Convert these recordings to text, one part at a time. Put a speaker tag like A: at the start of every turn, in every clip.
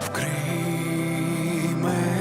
A: Вкрий мене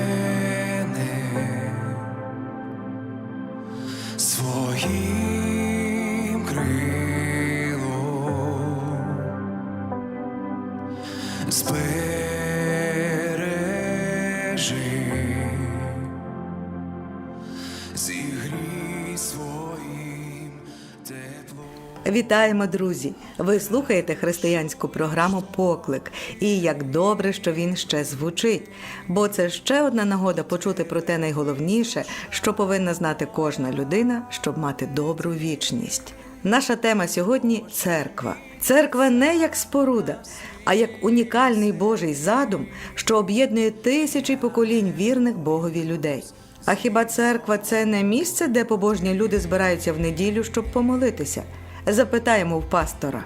B: Вітаємо, друзі! Ви слухаєте християнську програму Поклик. І як добре, що він ще звучить, бо це ще одна нагода почути про те найголовніше, що повинна знати кожна людина, щоб мати добру вічність. Наша тема сьогодні церква. Церква не як споруда, а як унікальний Божий задум, що об'єднує тисячі поколінь вірних Богові людей. А хіба церква це не місце, де побожні люди збираються в неділю, щоб помолитися? Запитаємо в пастора.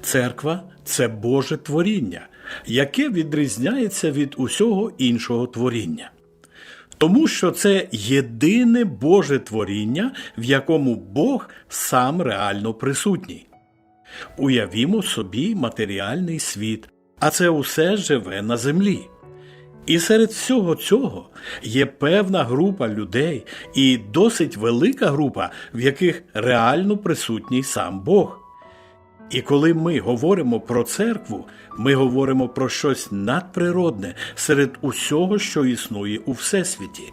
C: Церква це Боже творіння, яке відрізняється від усього іншого творіння. Тому що це єдине Боже творіння, в якому Бог сам реально присутній. Уявімо собі матеріальний світ, а це усе живе на землі. І серед всього цього є певна група людей і досить велика група, в яких реально присутній сам Бог. І коли ми говоримо про церкву, ми говоримо про щось надприродне серед усього, що існує у Всесвіті,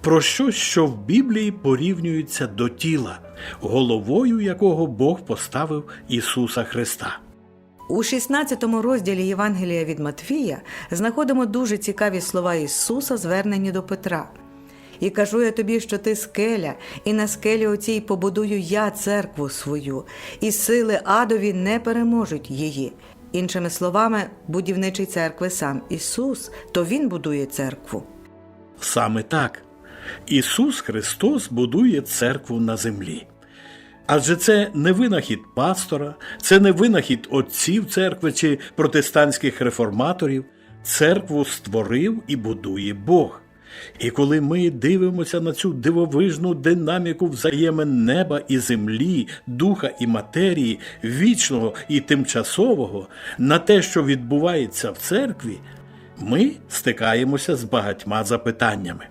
C: про щось, що в Біблії порівнюється до тіла, головою якого Бог поставив Ісуса Христа.
B: У 16 розділі Євангелія від Матфія знаходимо дуже цікаві слова Ісуса, звернені до Петра. І кажу я тобі, що ти скеля, і на скелі оцій побудую я церкву свою, і сили адові не переможуть її. Іншими словами, будівничий церкви сам Ісус, то Він будує церкву.
C: Саме так Ісус Христос будує церкву на землі. Адже це не винахід пастора, це не винахід отців церкви чи протестантських реформаторів. Церкву створив і будує Бог. І коли ми дивимося на цю дивовижну динаміку взаємин неба і землі, духа і матерії, вічного і тимчасового, на те, що відбувається в церкві, ми стикаємося з багатьма запитаннями.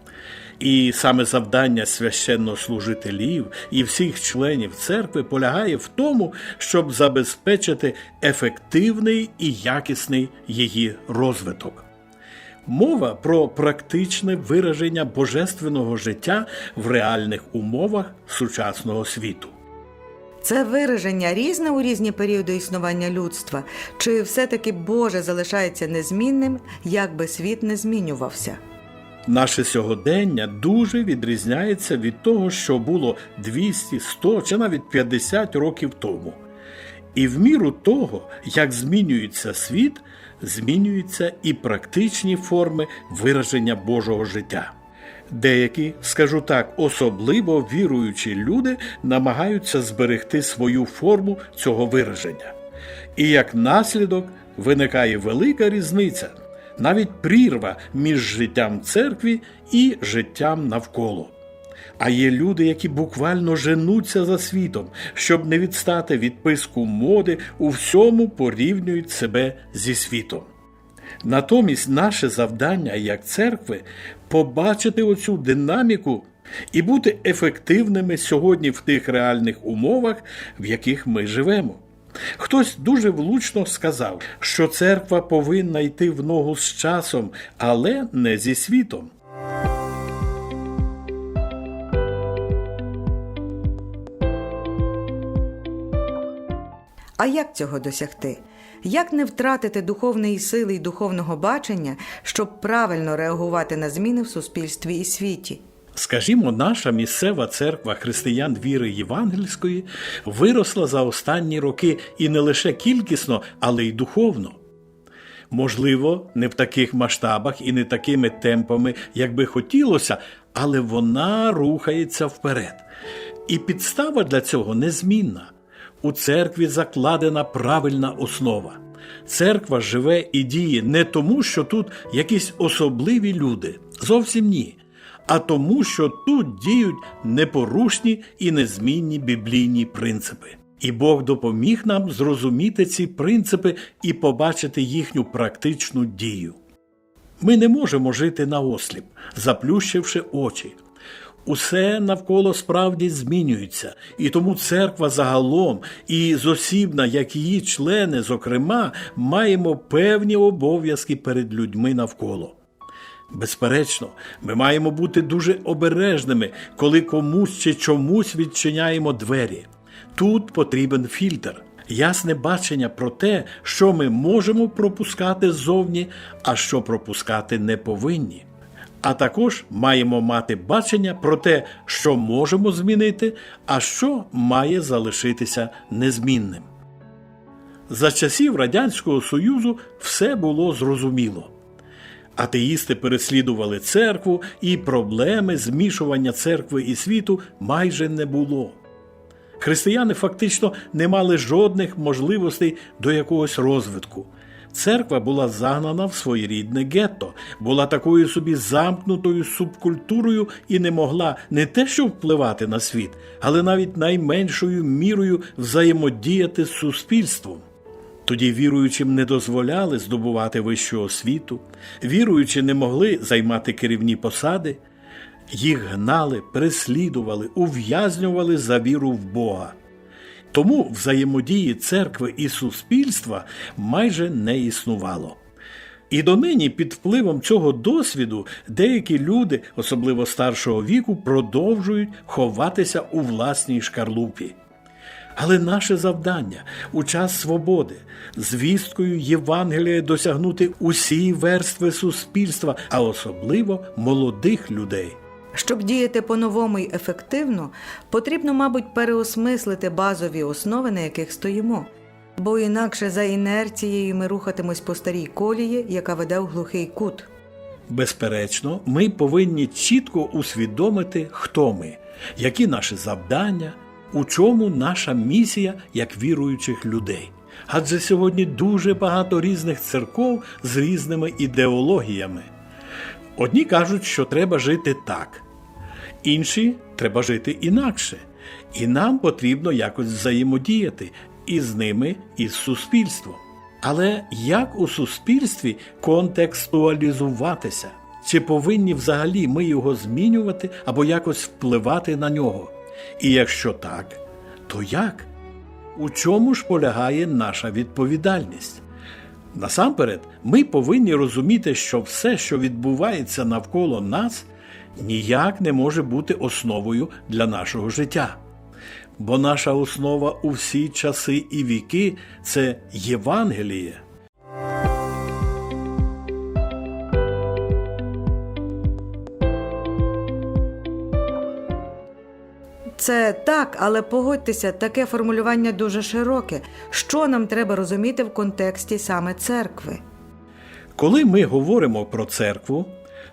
C: І саме завдання священнослужителів і всіх членів церкви полягає в тому, щоб забезпечити ефективний і якісний її розвиток. Мова про практичне вираження божественного життя в реальних умовах сучасного світу.
B: Це вираження різне у різні періоди існування людства, чи все-таки Боже залишається незмінним, як би світ не змінювався?
C: Наше сьогодення дуже відрізняється від того, що було 200, 100 чи навіть 50 років тому. І в міру того, як змінюється світ, змінюються і практичні форми вираження Божого життя. Деякі, скажу так, особливо віруючі люди намагаються зберегти свою форму цього вираження. І як наслідок виникає велика різниця, навіть прірва між життям церкві і життям навколо. А є люди, які буквально женуться за світом, щоб не відстати від писку моди, у всьому порівнюють себе зі світом. Натомість наше завдання як церкви побачити оцю динаміку і бути ефективними сьогодні в тих реальних умовах, в яких ми живемо. Хтось дуже влучно сказав, що церква повинна йти в ногу з часом, але не зі світом.
B: А як цього досягти? Як не втратити духовної сили і духовного бачення, щоб правильно реагувати на зміни в суспільстві і світі?
C: Скажімо, наша місцева церква християн віри євангельської виросла за останні роки і не лише кількісно, але й духовно. Можливо, не в таких масштабах і не такими темпами, як би хотілося, але вона рухається вперед. І підстава для цього незмінна. У церкві закладена правильна основа. Церква живе і діє не тому, що тут якісь особливі люди, зовсім ні, а тому, що тут діють непорушні і незмінні біблійні принципи. І Бог допоміг нам зрозуміти ці принципи і побачити їхню практичну дію. Ми не можемо жити наосліп, заплющивши очі. Усе навколо справді змінюється, і тому церква загалом і зосібна, як її члени, зокрема, маємо певні обов'язки перед людьми навколо. Безперечно, ми маємо бути дуже обережними, коли комусь чи чомусь відчиняємо двері. Тут потрібен фільтр, ясне бачення про те, що ми можемо пропускати ззовні, а що пропускати не повинні. А також маємо мати бачення про те, що можемо змінити, а що має залишитися незмінним. За часів Радянського Союзу все було зрозуміло. Атеїсти переслідували церкву, і проблеми змішування церкви і світу майже не було. Християни фактично не мали жодних можливостей до якогось розвитку. Церква була загнана в своєрідне гетто, була такою собі замкнутою субкультурою і не могла не те, що впливати на світ, але навіть найменшою мірою взаємодіяти з суспільством. Тоді віруючим не дозволяли здобувати вищу освіту, віруючі не могли займати керівні посади, їх гнали, переслідували, ув'язнювали за віру в Бога. Тому взаємодії церкви і суспільства майже не існувало. І донині під впливом цього досвіду деякі люди, особливо старшого віку, продовжують ховатися у власній шкарлупі. Але наше завдання у час свободи звісткою Євангелія досягнути усі верстви суспільства, а особливо молодих людей.
B: Щоб діяти по-новому й ефективно, потрібно, мабуть, переосмислити базові основи, на яких стоїмо. Бо інакше за інерцією ми рухатимось по старій колії, яка веде в глухий кут.
C: Безперечно, ми повинні чітко усвідомити, хто ми, які наші завдання, у чому наша місія як віруючих людей. Адже сьогодні дуже багато різних церков з різними ідеологіями. Одні кажуть, що треба жити так, інші треба жити інакше, і нам потрібно якось взаємодіяти і з ними, і з суспільством. Але як у суспільстві контекстуалізуватися? Чи повинні взагалі ми його змінювати або якось впливати на нього? І якщо так, то як? У чому ж полягає наша відповідальність? Насамперед, ми повинні розуміти, що все, що відбувається навколо нас, ніяк не може бути основою для нашого життя. Бо наша основа у всі часи і віки це Євангеліє.
B: Це так, але погодьтеся, таке формулювання дуже широке. Що нам треба розуміти в контексті саме церкви?
C: Коли ми говоримо про церкву,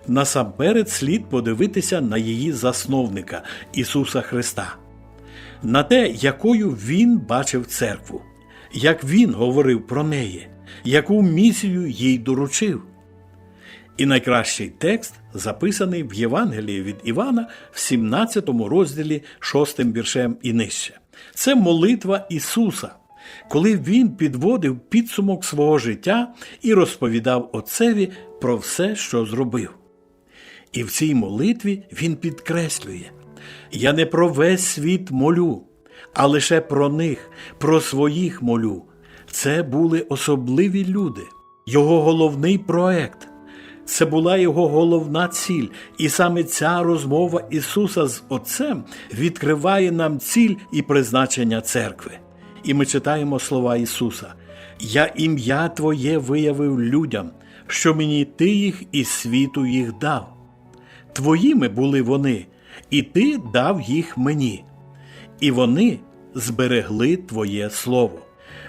C: насамперед слід подивитися на її засновника Ісуса Христа, на те, якою Він бачив церкву, як Він говорив про неї, яку місію їй доручив. І найкращий текст записаний в Євангелії від Івана в 17 розділі 6 віршем і нижче. Це молитва Ісуса, коли Він підводив підсумок свого життя і розповідав Отцеві про все, що зробив. І в цій молитві Він підкреслює: Я не про весь світ молю, а лише про них, про своїх молю. Це були особливі люди, його головний проект. Це була його головна ціль, і саме ця розмова Ісуса з Отцем відкриває нам ціль і призначення церкви. І ми читаємо слова Ісуса: Я ім'я Твоє виявив людям, що мені Ти їх із світу їх дав. Твоїми були вони, і Ти дав їх мені, і вони зберегли Твоє Слово.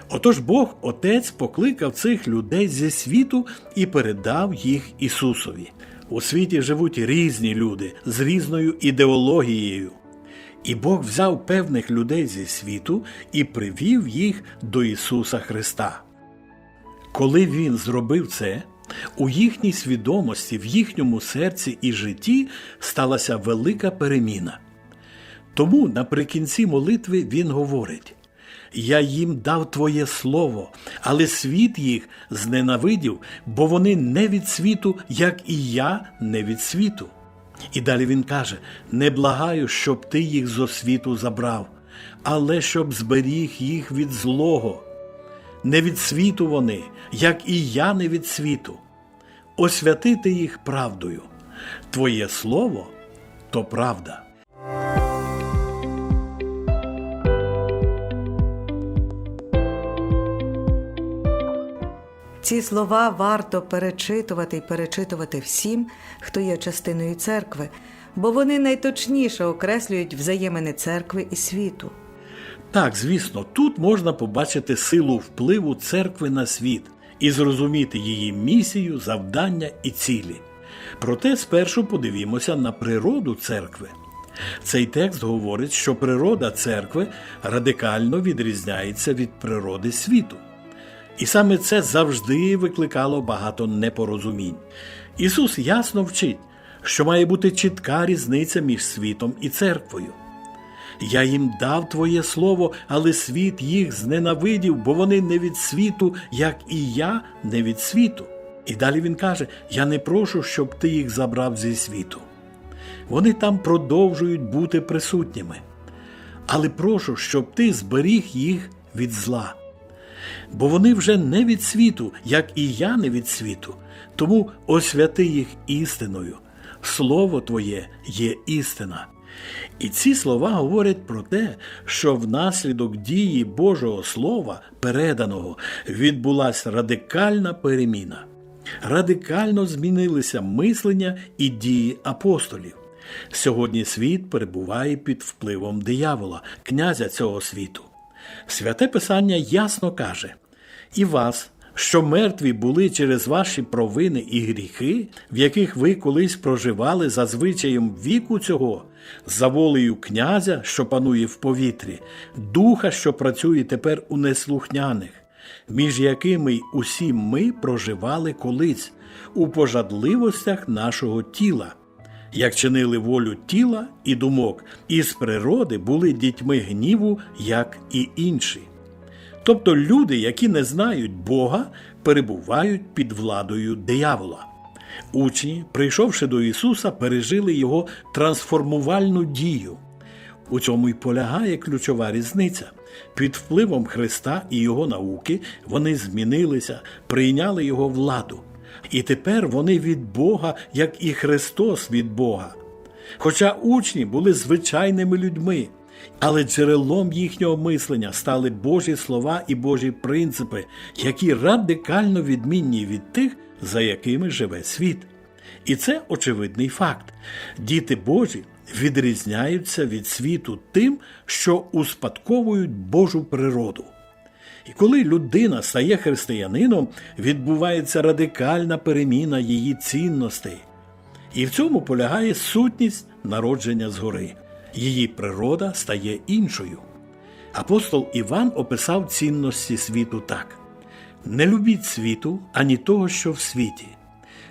C: Отож Бог Отець покликав цих людей зі світу і передав їх Ісусові. У світі живуть різні люди з різною ідеологією. І Бог взяв певних людей зі світу і привів їх до Ісуса Христа. Коли Він зробив це, У їхній свідомості, в їхньому серці і житті сталася велика переміна. Тому наприкінці молитви він говорить: Я їм дав Твоє слово, але світ їх зненавидів, бо вони не від світу, як і я не від світу. І далі він каже: Не благаю, щоб ти їх зо світу забрав, але щоб зберіг їх від злого. Не від світу вони, як і я не від світу. Освятити їх правдою. Твоє слово то правда.
B: Ці слова варто перечитувати і перечитувати всім, хто є частиною церкви, бо вони найточніше окреслюють взаємини церкви і світу.
C: Так, звісно, тут можна побачити силу впливу церкви на світ і зрозуміти її місію, завдання і цілі. Проте спершу подивімося на природу церкви. Цей текст говорить, що природа церкви радикально відрізняється від природи світу. І саме це завжди викликало багато непорозумінь. Ісус ясно вчить, що має бути чітка різниця між світом і церквою. Я їм дав Твоє слово, але світ їх зненавидів, бо вони не від світу, як і я не від світу. І далі він каже: Я не прошу, щоб ти їх забрав зі світу. Вони там продовжують бути присутніми. Але прошу, щоб ти зберіг їх від зла. Бо вони вже не від світу, як і я не від світу. Тому освяти їх істиною. Слово Твоє є істина. І ці слова говорять про те, що внаслідок дії Божого Слова, переданого, відбулася радикальна переміна. Радикально змінилися мислення і дії апостолів. Сьогодні світ перебуває під впливом диявола, князя цього світу. Святе Писання ясно каже: і вас, що мертві були через ваші провини і гріхи, в яких ви колись проживали за звичаєм віку цього, за волею князя, що панує в повітрі, духа, що працює тепер у неслухняних, між якими усі ми проживали колись у пожадливостях нашого тіла як чинили волю тіла і думок, і з природи були дітьми гніву, як і інші. Тобто люди, які не знають Бога, перебувають під владою диявола. Учні, прийшовши до Ісуса, пережили Його трансформувальну дію. У цьому й полягає ключова різниця. Під впливом Христа і Його науки вони змінилися, прийняли Його владу. І тепер вони від Бога, як і Христос від Бога. Хоча учні були звичайними людьми, але джерелом їхнього мислення стали Божі слова і Божі принципи, які радикально відмінні від тих, за якими живе світ. І це очевидний факт. Діти Божі відрізняються від світу тим, що успадковують Божу природу. І коли людина стає християнином, відбувається радикальна переміна її цінностей. І в цьому полягає сутність народження згори. Її природа стає іншою. Апостол Іван описав цінності світу так: не любіть світу, ані того, що в світі.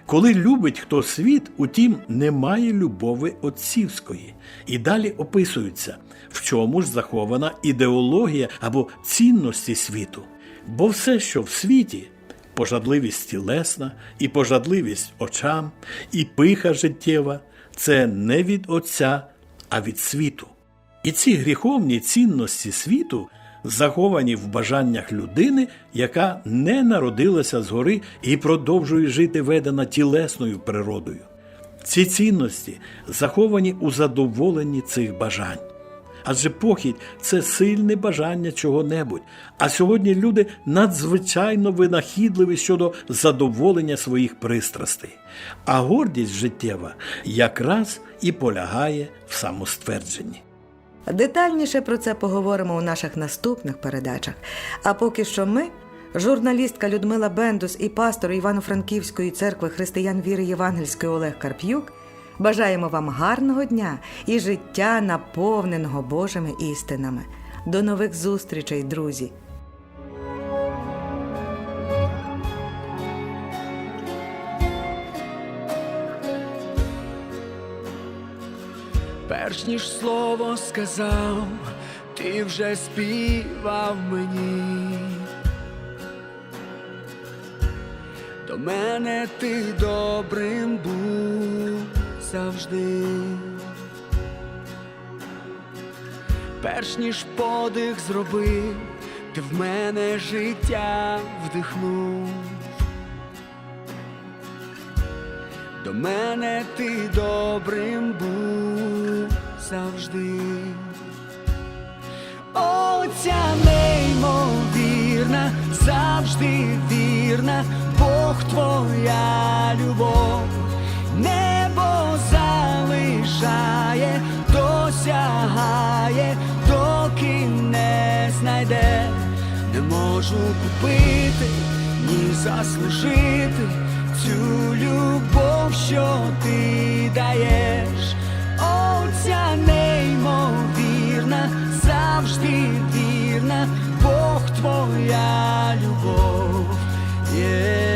C: Коли любить хто світ, утім, немає любови отцівської. І далі описується, в чому ж захована ідеологія або цінності світу. Бо все, що в світі, пожадливість тілесна, і пожадливість очам, і пиха життєва, це не від Отця, а від світу. І ці гріховні цінності світу заховані в бажаннях людини, яка не народилася згори і продовжує жити ведена тілесною природою. Ці цінності заховані у задоволенні цих бажань. Адже похідь це сильне бажання чого-небудь. А сьогодні люди надзвичайно винахідливі щодо задоволення своїх пристрастей. А гордість життєва якраз і полягає в самоствердженні.
B: Детальніше про це поговоримо у наших наступних передачах. А поки що ми, журналістка Людмила Бендус і пастор Івано-Франківської церкви християн віри Євангельської Олег Карп'юк, бажаємо вам гарного дня і життя, наповненого Божими істинами. До нових зустрічей, друзі!
A: Перш ніж слово сказав, ти вже співав мені. До мене ти добрим був завжди. Перш ніж подих зробив, ти в мене життя вдихнув. До мене ти добрим був завжди. Оця неймовірна, завжди вірна, Бог твоя любов, небо залишає, досягає, доки не знайде, не можу купити, ні заслужити цю любов, що ти даєш. Оця неймовірна, завжди вірна, Бог твоя любов. є.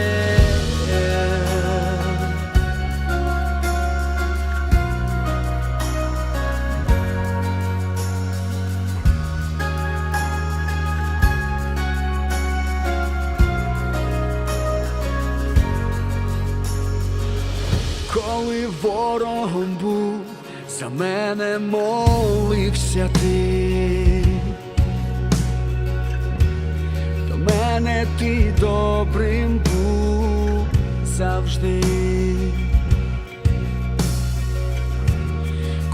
A: Коли ворогом був, за мене молився ти. До мене ти добрим був завжди.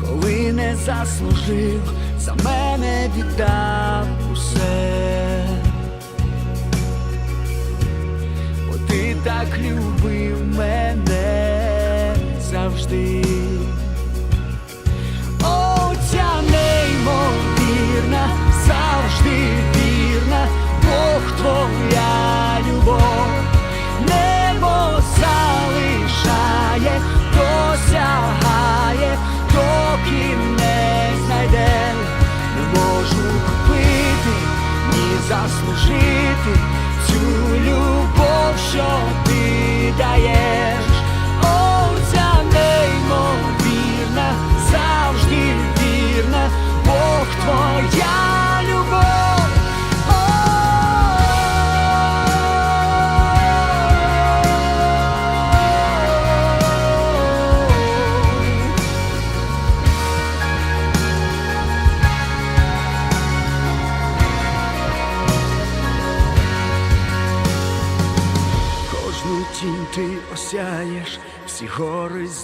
A: Коли не заслужив, за мене віддав усе. бо ти так любив мене завжди.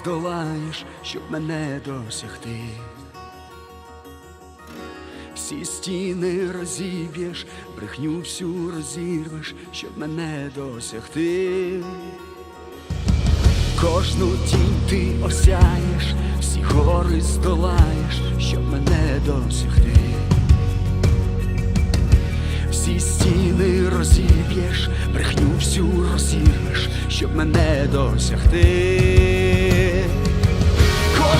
A: Здолаєш, щоб мене досягти. Всі стіни розіб'єш, брехню всю розірвеш, щоб мене досягти. Кожну тінь ти осяєш, всі гори здолаєш, щоб мене досягти. Всі стіни розіб'єш, брехню всю розірвеш, щоб мене досягти.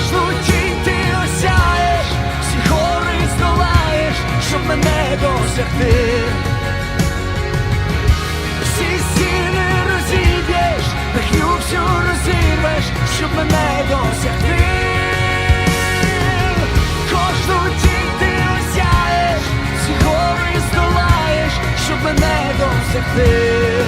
A: Кожну тінь ти осяєш, всі гори здолаєш, щоб мене досягти. Всі стіни розіб'єш, брехню всю розірвеш, щоб мене досягти. Кожну тінь ти осяєш, всі гори здолаєш, щоб мене досягти.